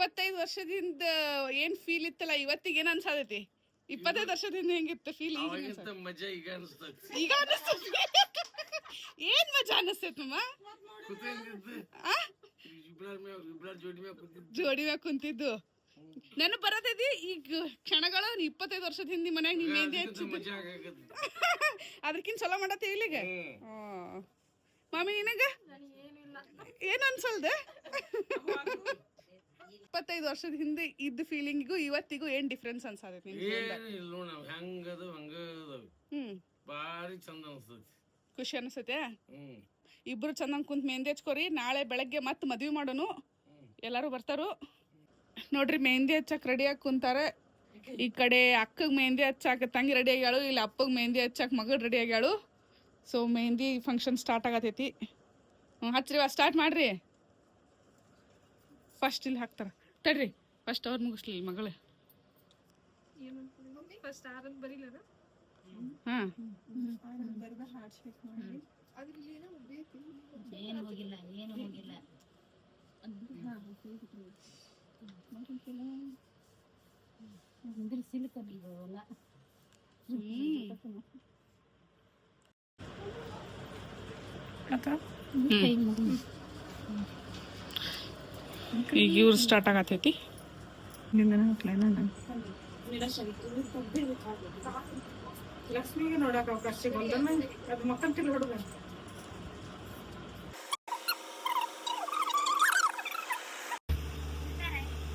ಇಪ್ಪತ್ತೈದು ವರ್ಷದಿಂದ ಏನ್ ಫೀಲ್ ಇತ್ತಲ್ಲ ಇವತ್ತಿಗೆ ಏನ್ ಅನ್ಸಾದೈತಿ ಇಪ್ಪತ್ತೈದು ವರ್ಷದಿಂದ ಹೆಂಗಿತ್ತು ಫೀಲ್ ಈಗ ಮಜಾ ಈಗ ಅನಿಸ್ತೈತಿ. ಈಗ ಅನಿಸ್ತೈತಿ? ಏನ್ ಮಜಾ ಅನಿಸ್ತೈತಮ್ಮ ಜೋಡಿ ಮ್ಯಾಗ ಕೂತಿದ್ದು. ಜೋಡಿ ಮ್ಯಾಗ ಕುಂತಿದ್ದು. ನೆನಪು ಬರತೈತಿ? ಈಗ ಕ್ಷಣಗಳು ಇಪ್ಪತ್ತೈದು ವರ್ಷದ ಹಿಂದಿ ಮನ್ಯಾಗ ನೀ ಮೆಹಂದಿ ಅದಕ್ಕಿಂತ ಹಚ್ಚಿದ್ದು. ಚಲೋ ಮಾಡತ್ತೇವಿ ಇಲ್ಲಿಗ? ಮಾಮಿ ನಿನಗ? ಏನ್ ಅನ್ಸಲ್ದ? ಇಪ್ಪತ್ತೈದು ವರ್ಷದ ಹಿಂದೆ ಇದ್ದ ಫೀಲಿಂಗಿಗೂ ಇವತ್ತಿಗೂ ಏನ್ ಡಿಫ್ರೆನ್ಸ್ ಅನ್ಸಾದೈತಿ ನಾವ್ ಹೆಂಗದು ಹಂಗ ಅದಾವ ಹ್ಮ್. ಭಾರಿ ಚಂದ ಅನಿಸ್ತೈತಿ. ಖುಷಿ ಅನ್ಸತ್ತೆ? ಹ್ಮ್. ಇಬ್ರು ಚಂದಂಗ್ ಕುಂತ ಮೆಹಂದಿ ಹಚ್ಕೋರಿ ನಾಳೆ ಬೆಳಗ್ಗೆ ಮತ್ತೆ ಮದ್ವಿ ಮಾಡೋನು. ಎಲ್ಲಾರು ಬರ್ತಾರು. ನೋಡ್ರಿ ಮೆಹಂದಿ ಹಚ್ಚಕ್ ರೆಡಿಯಾಗಿ ಕುಂತಾರೆ. ಈ ಕಡೆ ಅಕ್ಕಗ್ ಮೆಹಂದಿ ಹಚ್ಚಾಕ ತಂಗಿ ರೆಡಿ ಆಗ್ಯಾಳು ಇಲ್ಲ ಅಪ್ಪಗ್ ಮೆಹಂದಿ ಹಚ್ಚಾಕ ಮಗಳು ರೆಡಿ ಆಗ್ಯಾಳು. ಸೊ ಮೆಹಂದಿ ಫಂಕ್ಷನ್ ಸ್ಟಾರ್ಟ್ ಆಗತೈತಿ. ಹ್ಞೂ ಸ್ಟಾರ್ಟ್ ಮಾಡ್ರಿ. ಫಸ್ಟ್ ಇಲ್ಲಿ ಹಾಕ್ತಾರ. ತಡ್ರಿ ಫಸ್ಟ್ ಅವ್ರು ಮುಗಿಸ್ಲಿ ಮಗಳು. ಹಾಂ. ಏನು ಹೋಗಿಲ್ಲ ಏನು ಹೋಗಿಲ್ಲ. ಅಂದ್ರೆ ಸಿಲ್ಕ ಕೈ ಮುಗಿ ಈಗ ಇವ್ರು ಸ್ಟಾರ್ಟ್ ಆಗತೈತಿ ಲಕ್ಷ್ಮಿಗೆ ಅವಕಾಶ ಸಿಗಲ್ಲ ಅದು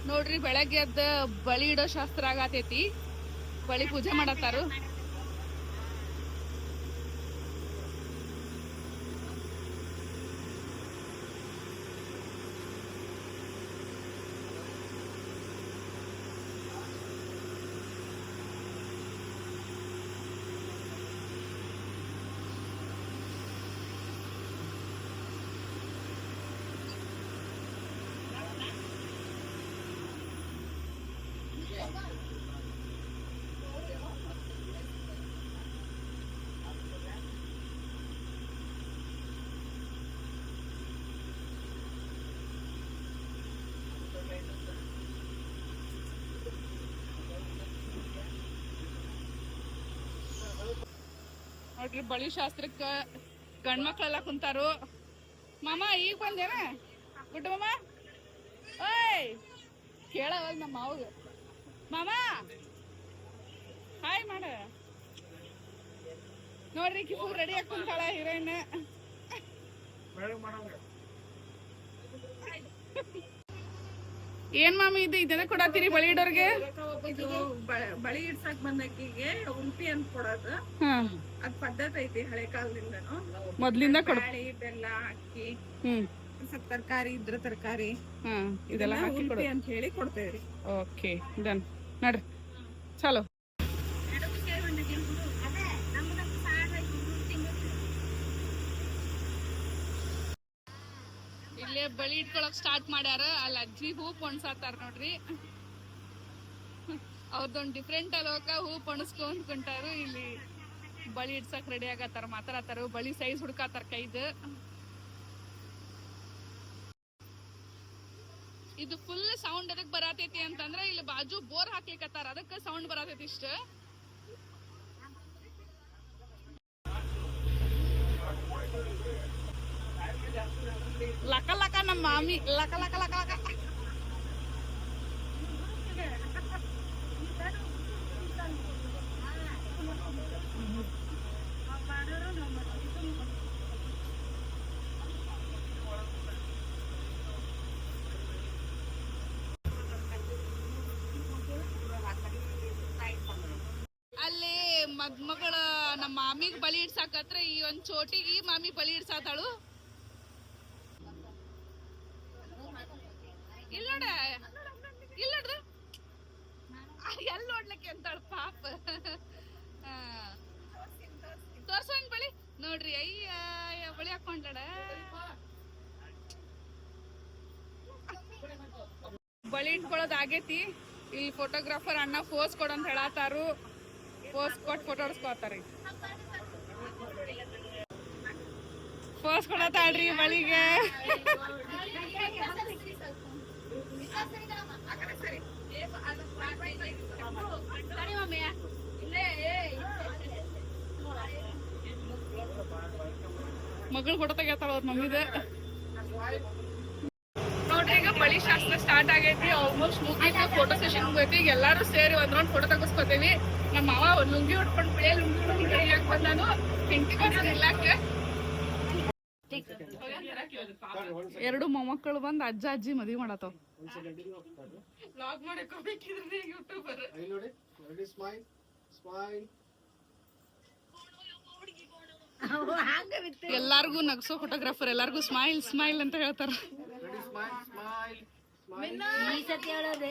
ನೋಡ್ರಿ ಬೆಳಗ್ಗೆ ಎದ್ದ ಬಳಿ ಇಡೋ ಶಾಸ್ತ್ರ ಆಗತೈತಿ ಬಳಿ ಪೂಜೆ ಮಾಡತ್ತಾರು. ನೋಡ್ರಿ ಬಳಿ ಶಾಸ್ತ್ರಕ್ಕ ಗಂಡ್ಮಕ್ಳೆಲ್ಲ ಕುಂತಾರು. ಮಾಮ, ಈಗ ಬಂದೇನ? ಗುಡ್ ಮಾಮ? ಓಯ್! ಕೇಳವಲ್ ನಮ್ಮ ಮಾವ ಮಾಮ! ಹಾಯ್ ಮಾಡ. ನೋಡ್ರಿ ಕಿ ಫುಲ್ ರೆಡಿ ಆಗಿ ಕುಂತಾಳ, ಹೀರೋಯಿನ್. ಏನ್ ಮಾಮಿ ಇದು ಇದನ್ನ ಕೊಡತ್ತೀರಿ ಬಳಿ ಇಡೋರ್ಗೆ? ಇದು ಬಳಿ ಇಡ್ಸಕ್ ಬಂದಕ್ಕಿಗೆ ಉಂಪಿ ಅಂತ ಕೊಡೋದು. ಅದ್ ಪದ್ಧತಿ ಐತಿ ಹಳೆ ಕಾಲದಿಂದನು. ಮೊದ್ಲಿಂದ ಬ್ಯಾಳಿ ಬೆಲ್ಲ ಅಕ್ಕಿ ಹ್ಮ್. ಸ್ವಲ್ಪ ತರಕಾರಿ ಇದ್ರ ತರಕಾರಿ. ಹಾ ಇದೆಲ್ಲ ಹಾಕಿ ಕೊಡು. ಉಲ್ಪಿ ಅಂತ ಹೇಳಿ ಕೊಡ್ತೇವ್ರಿ ಓಕೆ ಡನ್. ನಡ್ರಿ. ಚಲೋ. ಇಲ್ಲೇ ಬಳಿ ಇಟ್ಕೊಳಕ್ ಸ್ಟಾರ್ಟ್ ಮಾಡ್ಯಾರ. ಅಲ್ಲಿ ಅಜ್ಜಿ ಹೂ ಪೊಣ್ಸಾತಾರ ನೋಡ್ರಿ. ಅವ್ರದೊಂದ್ ಡಿಫ್ರೆಂಟ್ ಅಲೋಕ, ಹೂ ಪೊಣಸ್ಕೊಂಡ್ ಕುಂಟಾರು ಇಲ್ಲಿ ಬಳಿ ಇಡ್ಸಕ್ ರೆಡಿ ಆಗತ್ತಾರ, ಮಾತಾಡತ್ತಾರ. ಬಳಿ ಸೈಜ್ ಹುಡ್ಕಾತಾರ ಕೈದು. ಇದು ಫುಲ್ ಸೌಂಡ್ ಅದಕ್ ಬರತೈತಿ ಅಂತಂದ್ರ ಇಲ್ಲಿ ಬಾಜು ಬೋರ್ ಹಾಕ್ಲಿಕ್ಕತ್ತಾರ ಅದಕ್ಕ ಸೌಂಡ್ ಬರತೈತಿ ಇಷ್ಟ. ಲಕ ಲಕ ನಮ್ಮ ಮಾಮಿ, ಲಕ ಲಕ ಲಕ ಲಕ ಅಲ್ಲಿ ಮದ್ಮಗಳ ನಮ್ಮ ಮಾಮಿಗೆ ಬಲಿ ಇಡ್ಸಾಕತ್ರ ಈ ಒಂದ್ ಚೋಟಿಗೆ ಈ ಮಾಮಿ ಬಲಿ ಇಡ್ಸಾತಾಳು. ಇಲ್ಲ ನೋಡ ಇಲ್ಲ ನೋಡ್ರಿ ಎಲ್ಲಿ ನೋಡ್ಲಿಕ್ಕೆ ಅಂತಾಳ ಪಾಪ. ತೋರ್ಸೋನ್ ಬಳಿ ನೋಡ್ರಿ, ಅಯ್ಯ ಬಳಿ ಹಾಕೊಂಡ್ಲಡ ಬಳಿ ಇಟ್ಕೊಳ್ಳೋದಾಗೈತಿ ಇಲ್ಲಿ ಫೋಟೋಗ್ರಾಫರ್ ಅಣ್ಣ ಫೋಸ್ ಕೊಡು ಅಂತ ಹೇಳತ್ತಾರು ಪೋಸ್ಟ್ ಕೊಟ್ಟು ಫೋಟೋ ಹೊಡ್ಸ್ಕೊತಾರಿ ಪೋಸ್ಟ್ ಕೊಡತಾಳ್ರಿ ಮಳಿಗೆ. ಮಗಳು ಫೋಟೋ ತೆಗಿತಾಳ ಅವ್ರ ಮಮ್ಮಿದ. ಈಗ ಶಾಸ್ತ್ರ ಸ್ಟಾರ್ಟ್ ಆಗೈತಿ ಆಲ್ಮೋಸ್ಟ್ ಮುಗಿದ ಫೋಟೋ ಸೆಷನ್ ಹೋಗೈತಿ ಈಗ ಎಲ್ಲಾರು ಸೇರಿ ಒಂದ್ ರೌಂಡ್ ಫೋಟೋ ತಗಸ್ಕೊತೀವಿ ನಮ್ಮ ಮಾವ ಒಂದ್ ಲುಂಗಿ ಉಟ್ಕೊಂಡ್ ಬಿಳಿ ಲುಂಗಿ ಉಟ್ಕೊಂಡ್ ಕೈಯಾಕ್ ಬಂದಾನು ಹೆಂಡತಿ ಬಂದ ಇಲ್ಲಾಕ ಎರಡು ಮೊಮ್ಮಕ್ಕಳು ಬಂದ್ ಅಜ್ಜ ಅಜ್ಜಿ ಮದ್ವಿ ಮಾಡಕೋಬೇಕಿದ್ರೆ ಯೂಟ್ಯೂಬರ್ ಸ್ಮೈಲ್ ಸ್ಮೈಲ್ ಎಲ್ಲಾರ್ಗು ನಗ್ಸೋ ಫೋಟೋಗ್ರಾಫರ್ ಎಲ್ಲಾರ್ಗು ಸ್ಮೈಲ್ ಸ್ಮೈಲ್ ಅಂತ ಹೇಳ್ತಾರ. ರೆಡಿ ಸ್ಮೈಲ್ ಸ್ಮೈಲ್ ಈ ಸತಿ ಹೇಳೋದೆ